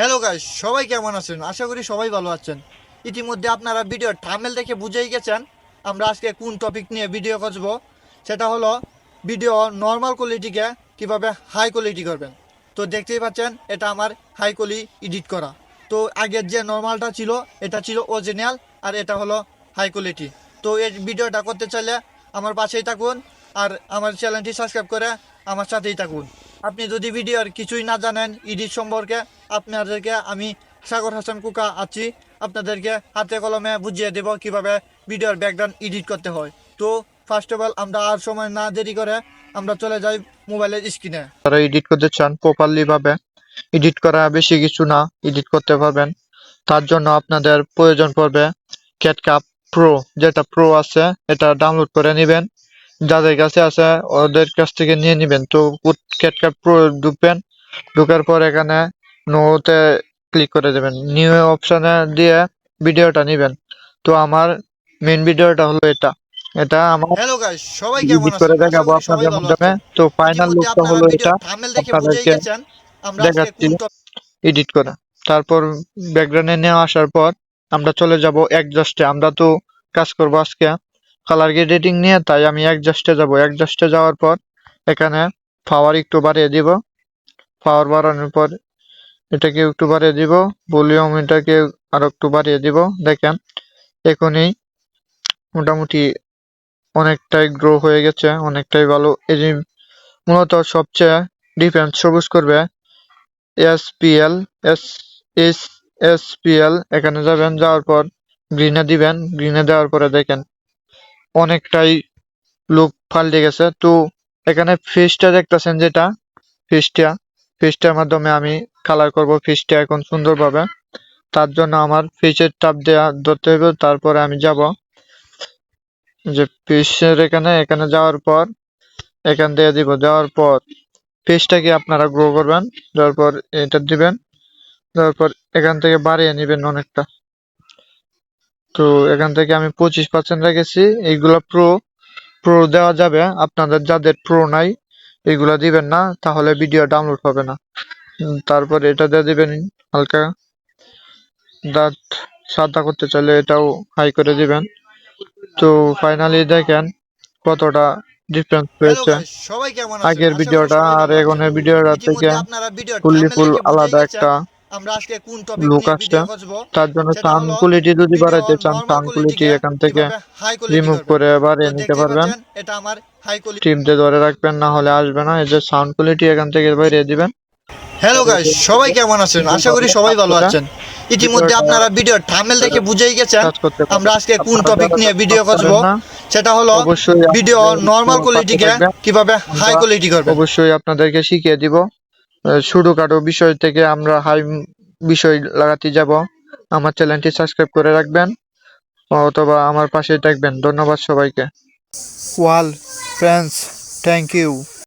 Hello guys সবাই কেমন আছেন? আশা করি সবাই ভালো আছেন। ইতিমধ্যে আপনারা ভিডিও থামেল দেখে বুঝেই গেছেন আমরা আজকে কোন টপিক নিয়ে ভিডিও করব। সেটা হলো ভিডিও নর্মাল কোয়ালিটিকে কীভাবে হাই কোয়ালিটি করবেন। তো দেখতেই পাচ্ছেন, এটা আমার হাই কোয়ালি এডিট করা। তো আগের যে নর্মালটা ছিল, এটা ছিল অরিজিনাল আর এটা হলো হাই কোয়ালিটি তো এই ভিডিওটা করতে চাইলে আমার পাশেই থাকুন আর আমার চ্যানেলটি সাবস্ক্রাইব করে আমার সাথেই থাকুন। আপনি যদি ভিডিওর কিছুই না জানেন ইডিট সম্পর্কে আপনাদেরকে আমি সাগর হাসান কুকা আছি। আপনাদেরকে হাতে কলমে বুঝিয়ে দেব কীভাবে ভিডিওর ব্যাকগ্রাউন্ড এডিট করতে হয়। তো ফার্স্ট অফ অল আমরা আর সময় না দেরি করে আমরা চলে যাই মোবাইলের স্ক্রিনে তারা এডিট করতে চান প্রপারলি ভাবে এডিট করা বেশি কিছু না এডিট করতে পারবেন। তার জন্য আপনাদের প্রয়োজন পড়বে ক্যাটকাপ প্রো যেটা প্রো আছে, এটা ডাউনলোড করে নেবেন। যাদের কাছে আছে, ওদের কাছ থেকে নিয়ে নেবেন। তো ক্যাটকাপ প্রো ঢুকবেন, ঢুকার পর এখানে নোতে ক্লিক করে দেবেন নিউ অপশনে দিয়ে ভিডিওটা নেবেন। তো আমার মেন ভিডিওটা হলো এটা। এটা আমার হ্যালো গাইস সবাই কেমন এডিট করে আছেন? দেখাবো আপনাদের মাধ্যমে। তো ফাইনাল লুকটা হলো এটা। আপনাদেরকে দেখাচ্ছি। এডিট করা। তারপর ব্যাকগ্রাউন্ডে নিয়ে আসার পর আমরা চলে যাব অ্যাডজাস্টে আমরা তো কাজ করব আজকে কালার এডিটিং নিয়ে তাই আমি অ্যাডজাস্টে যাব। অ্যাডজাস্টে যাওয়ার পর এখানে পাওয়ার একটু বাড়িয়ে দিব। পাওয়ার বাড়ানোর পর এটাকে একটু বাড়িয়ে দিব। ভলিউম এটাকে আরও একটু বাড়িয়ে দিব। দেখেন, এখনই মোটামুটি অনেকটাই গ্রো হয়ে গেছে, অনেকটাই ভালো। এই মূলত সবচেয়ে ডিফেন্স সবুজ করবে এসপিএল এস এস এসপিএল এখানে যাবেন, যাওয়ার পর গ্রিনে দিবেন। গ্রিনে দেওয়ার পরে দেখেন, অনেকটাই লুক পাল্টে গেছে। তো এখানে ফিশটা দেখতেছেন যেটা? ফিশটা ফিশটার মাধ্যমে আমি কালার করব ফিশটা এখন সুন্দরভাবে। তার জন্য আমার ফিশের টাপ দেওয়া ধরতে হবে তারপরে আমি যাব। যে ফিশের এখানে এখানে যাওয়ার পর, এখান দিয়ে দিব। দেওয়ার পর পেজটাকে আপনারা গ্রো করবেন? দেওয়ার পর এটা দিবেন। দেওয়ার পর এখান থেকে বাড়িয়ে নেবেন অনেকটা। তো এখান থেকে আমি পঁচিশ পার্সেন্ট রেখেছি। এইগুলা প্রো প্রো দেওয়া যাবে। আপনাদের যাদের প্রো নাই, এগুলা দিবেন না, তাহলে ভিডিও ডাউনলোড হবে না। তারপর এটা দিয়ে দিবেন হালকা দাঁত সাদা করতে চাইলে এটাও হাই করে দিবেন। তো ফাইনালি দেখেন কতটা ডিফারেন্স হয়েছে। আগের ভিডিওটা আর এখনের। ভিডিওটা থেকে ফুললি ফুল আলাদা একটা আমরা আজকে কোন টপিক লুক আসছে। তার জন্য সাউন্ড কোয়ালিটি যদি বাড়াইতে চান সাউন্ড কোয়ালিটি এখান থেকে রিমুভ করে বাড়িয়ে নিতে পারবেন। এটা আমার হাই কোয়ালিটি টিম দিয়ে ধরে রাখবেন না হলে আসবে না। এই যে সাউন্ড কোয়ালিটি এখান থেকে বাড়িয়ে দিবেন। হ্যালো গাইস সবাই কেমন আছেন? আশা করি সবাই ভালো আছেন। ইতিমধ্যে আপনারা ভিডিও থাম্বনেল দেখে বুঝেই গেছেন। আমরা আজকে কোন টপিক নিয়ে ভিডিও করব। সেটা হলো অবশ্যই ভিডিও নরমাল কোয়ালিটিকে কীভাবে হাই কোয়ালিটি করবেন। অবশ্যই আপনাদেরকে শিখিয়ে দিব। ছোটখাটো বিষয় থেকে আমরা হাই বিষয় লাগাতে যাব। আমার চ্যানেলটি সাবস্ক্রাইব করে রাখবেন অথবা আমার পাশে থাকবেন। ধন্যবাদ সবাইকে। ওয়াল ফ্রেন্ডস থ্যাংক ইউ